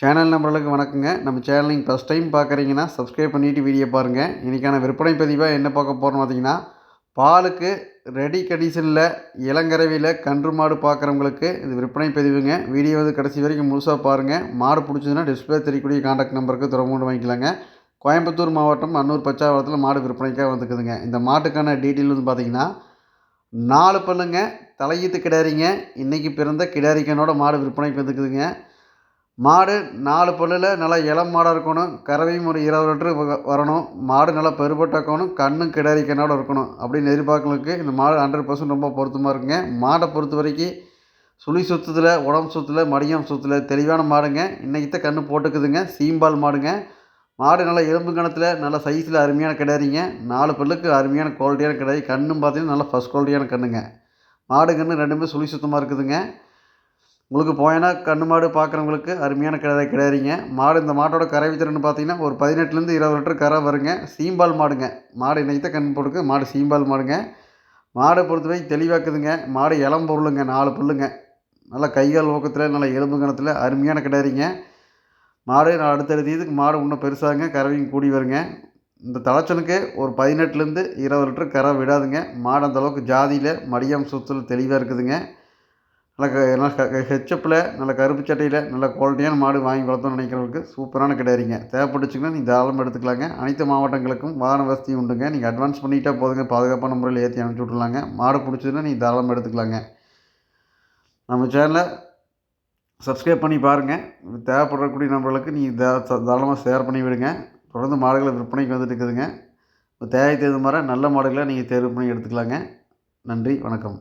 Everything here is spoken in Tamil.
சேனல் நம்பர்களுக்கு வணக்கங்க. நம்ம சேனலிங் ஃபஸ்ட் டைம் பார்க்குறீங்கன்னா சப்ஸ்கிரைப் பண்ணிவிட்டு வீடியோ பாருங்கள் இன்றைக்கான விற்பனை பதிவாக என்ன பார்க்க போகிறோம் பார்த்தீங்கன்னா பாலுக்கு ரெடி கண்டிஷனில் இளங்கரவியில் கன்று மாடு பார்க்குறவங்களுக்கு இது விற்பனை பதிவுங்க. வீடியோ வந்து கடைசி வரைக்கும் முழுசாக பாருங்கள் மாடு பிடிச்சதுன்னா டிஸ்பிளே தெரியக்கூடிய காண்டாக்ட் நம்பருக்கு தொடர்பு வாங்கிக்கலாங்க. கோயம்புத்தூர் மாவட்டம் அன்னூர் பச்சாவரத்தில் மாடு விற்பனைக்காக வந்துக்குதுங்க. இந்த மாட்டுக்கான டீட்டெயில் வந்து பார்த்திங்கன்னா நாலு பல்லுங்க தலையீத்து கிடாரிங்க. இன்றைக்கி பிறந்த கிடாரிக்கனோட மாடு விற்பனைக்கு வந்துக்குதுங்க. மாடு நாலு பல்லில் நல்லா இளம் மாடாக இருக்கணும். கறவையும் ஒரு இருபது லிட்டரு வ- வரணும். மாடு நல்லா பெருபட்டாக்கணும் கண்ணும் கிடாரி கண்ணோட இருக்கணும். அப்படின்னு எதிர்பார்க்கறவங்களுக்கு இந்த மாடு ஹண்ட்ரட் பர்சன்ட் ரொம்ப பொருத்தமாக இருக்குங்க. மாடை பொறுத்த வரைக்கும் சுழி சுத்தத்தில் உடம்பு சுத்தில் மடியம் சுத்தில் தெளிவான மாடுங்க. இன்றைக்கி தான் கன்று போட்டுக்குதுங்க. சீம்பால் மாடுங்க. மாடு நல்லா எலும்பு கணத்தில் நல்ல சைஸில் அருமையான கிடாரிங்க. நாலு பல்லுக்கு அருமையான குவாலிட்டியான கிடாரி. கண்ணும் பார்த்தீங்கன்னா நல்லா ஃபஸ்ட் குவாலிட்டியான கண்ணுங்க. மாடு கன்று ரெண்டுமே சுழி சுத்தமாக இருக்குதுங்க. உங்களுக்கு போயினா கண்ணு மாடு பார்க்குறவங்களுக்கு அருமையான கிடாரி கிடையாதுங்க. மாடு இந்த மாட்டோட கறவை திறன் பார்த்தீங்கன்னா ஒரு பதினெட்டுலேருந்து இருபது லிட்டர் கரை வருங்க. சீம்பால் மாடுங்க. மாடு இன்றைக்கி தான் கண் போட்டுக்கு மாடு சீம்பால் மாடுங்க. மாடை பொறுத்தவரை தெளிவாக்குதுங்க. மாடு இளம் பொருளுங்க நாலு புல்லுங்க. நல்லா கைகால் ஊக்கத்தில் நல்லா எலும்பு கணத்தில் அருமையான கிடாரிங்க. மாடு நான் அடுத்தடுத்த இதுக்கு மாடு இன்னும் பெருசாங்க கறவையும் கூடி வருங்க. இந்த தலைச்சனுக்கு ஒரு பதினெட்டுலேருந்து இருபது லிட்டர் கரை விடாதுங்க. மாடு அந்தளவுக்கு ஜாதியில் மடியம் சுத்தல் தெளிவாக இருக்குதுங்க. நல்ல க நல்ல ஹெச்சப்பில் நல்ல கருப்பு சட்டையில் நல்ல குவாலிட்டியான மாடு வாங்கி வளர்த்தோம்னு நினைக்கிறவங்களுக்கு சூப்பரான கிடையாதுங்க தேவைப்பட்டுச்சுங்கன்னா நீங்கள் தாராளமாக எடுத்துக்கலாங்க. அனைத்து மாவட்டங்களுக்கும் வாகன வசதி உண்டுங்க. நீங்கள் அட்வான்ஸ் பண்ணிட்டா போதுங்க. பாதுகாப்பான முறையில் ஏற்றி அனுப்பிச்சி விட்ருலாங்க மாடு பிடிச்சதுன்னா நீங்கள் தாராளமாக எடுத்துக்கலாங்க. நம்ம சேனலை சப்ஸ்கிரைப் பண்ணி பாருங்கள் தேவைப்படக்கூடிய நம்பர்களுக்கு நீங்கள் தா தாராளமாக ஷேர் பண்ணி விடுங்க. தொடர்ந்து மாடுகளை விற்பனைக்கு வந்துட்டு இருக்குதுங்க. தேவை தகுந்த மாதிரி நல்ல மாடுகளை நீங்கள் தேர்வு பண்ணி எடுத்துக்கலாங்க. நன்றி. வணக்கம்.